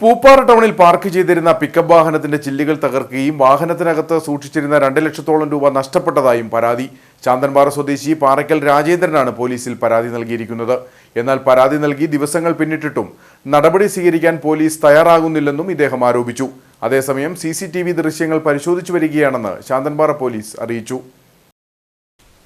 പൂപ്പാറ ടൗണിൽ പാർക്ക് ചെയ്തിരുന്ന പിക്കപ്പ് വാഹനത്തിന്റെ ചില്ലുകൾ തകർക്കുകയും വാഹനത്തിനകത്ത് സൂക്ഷിച്ചിരുന്ന രണ്ട് ലക്ഷത്തോളം രൂപ നഷ്ടപ്പെട്ടതായും പരാതി. ചാന്തൻപാറ സ്വദേശി പാറയ്ക്കൽ രാജേന്ദ്രനാണ് പോലീസിൽ പരാതി നൽകിയിരിക്കുന്നത്. എന്നാൽ പരാതി നൽകി ദിവസങ്ങൾ പിന്നിട്ടിട്ടും നടപടി സ്വീകരിക്കാൻ പോലീസ് തയ്യാറാകുന്നില്ലെന്നും ഇദ്ദേഹം ആരോപിച്ചു. അതേസമയം സി സി ടി വി ദൃശ്യങ്ങൾ പരിശോധിച്ചു വരികയാണെന്ന് ശാന്തൻപാറ പോലീസ് അറിയിച്ചു.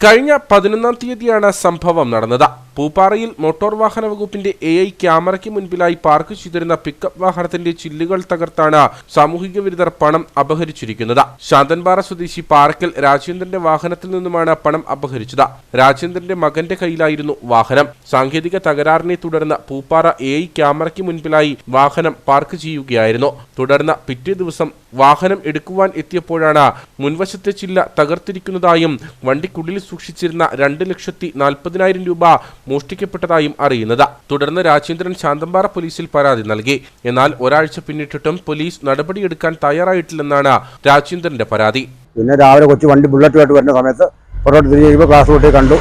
കഴിഞ്ഞ പതിനൊന്നാം തീയതിയാണ് സംഭവം നടന്നത്. പൂപ്പാറയിൽ മോട്ടോർ വാഹന വകുപ്പിന്റെ എ ഐ ക്യാമറയ്ക്ക് മുൻപിലായി പാർക്ക് ചെയ്തിരുന്ന പിക്കപ്പ് വാഹനത്തിന്റെ ചില്ലുകൾ തകർത്താണ് സാമൂഹിക വിരുദ്ധർ പണം അപഹരിച്ചിരിക്കുന്നത്. ശാന്തൻപാറ സ്വദേശി പാർക്കിൽ രാജേന്ദ്രന്റെ വാഹനത്തിൽ നിന്നുമാണ് പണം അപഹരിച്ചത്. രാജേന്ദ്രന്റെ മകന്റെ കയ്യിലായിരുന്നു വാഹനം. സാങ്കേതിക തകരാറിനെ തുടർന്ന് പൂപ്പാറ എ ഐ ക്യാമറയ്ക്ക് മുൻപിലായി വാഹനം പാർക്ക് ചെയ്യുകയായിരുന്നു. തുടർന്ന് പിറ്റേ ദിവസം വാഹനം എടുക്കുവാൻ എത്തിയപ്പോഴാണ് മുൻവശത്തെ ചില്ല തകർത്തിരിക്കുന്നതായും വണ്ടിക്കുള്ളിൽ സൂക്ഷിച്ചിരുന്ന രണ്ട് ലക്ഷത്തി നാൽപ്പതിനായിരം രൂപ മോഷ്ടിക്കപ്പെട്ടതായും അറിയുന്നത്. തുടർന്ന് രാജേന്ദ്രൻ ശാന്തമ്പാറ പോലീസിൽ പരാതി നൽകി. എന്നാൽ ഒരാഴ്ച പിന്നിട്ടിട്ടും പോലീസ് നടപടിയെടുക്കാൻ തയ്യാറായിട്ടില്ലെന്നാണ് രാജേന്ദ്രന്റെ പരാതി. പിന്നെ രാവിലെ കൊച്ചു വണ്ടി ബുള്ളറ്റുമായിട്ട് വരുന്ന സമയത്ത് പുറത്തോട്ട് തിരിഞ്ഞ് കഴിയുമ്പോൾ ക്ലാസ് കൂട്ടി കണ്ടു.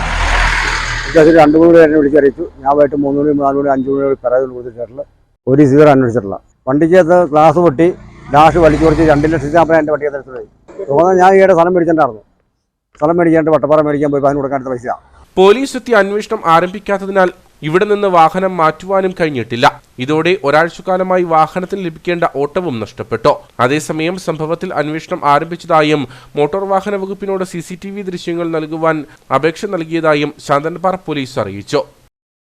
അതിൽ രണ്ട് മൂന്ന് പേരെ വിളിച്ചറിയിച്ചു ഞാൻ വൈകിട്ട് മൂന്ന് മണി നാല് മണി അഞ്ച് മണി പരാതി കൊടുത്തിട്ടില്ല ഒരു സീറോ അന്വേഷിച്ചിട്ടില്ല വണ്ടിക്കകത്ത് ക്ലാസ് പൊട്ടി. ഡാഷ് വലിച്ചു കുറച്ച് രണ്ട് ലക്ഷത്തി നാൽപ്പത് എന്റെ വണ്ടിക്കകത്ത് എടുത്തു പോയി തോന്നുന്നത് ഞാൻ ഈയിടെ സ്ഥലം മേടിച്ചിട്ടുണ്ടായിരുന്നു സ്ഥലം മേടിക്കാണ്ട് വട്ടപ്പാറ മേടിക്കാൻ പോയി അതിന് കൊടുക്കാൻ പൈസ പോലീസ് എത്തി അന്വേഷണം ആരംഭിക്കാത്തതിനാൽ ഇവിടെ നിന്ന് വാഹനം മാറ്റുവാനും കഴിഞ്ഞിട്ടില്ല. ഇതോടെ ഒരാഴ്ചക്കാലമായി വാഹനത്തിന് ലഭിക്കേണ്ട ഓട്ടവും നഷ്ടപ്പെട്ടു? അതേസമയം സംഭവത്തിൽ അന്വേഷണം ആരംഭിച്ചതായും മോട്ടോർ വാഹന വകുപ്പിനോട് സി ദൃശ്യങ്ങൾ നൽകുവാൻ അപേക്ഷ നൽകിയതായും ശാന്തൻപാറ പോലീസ് അറിയിച്ചു.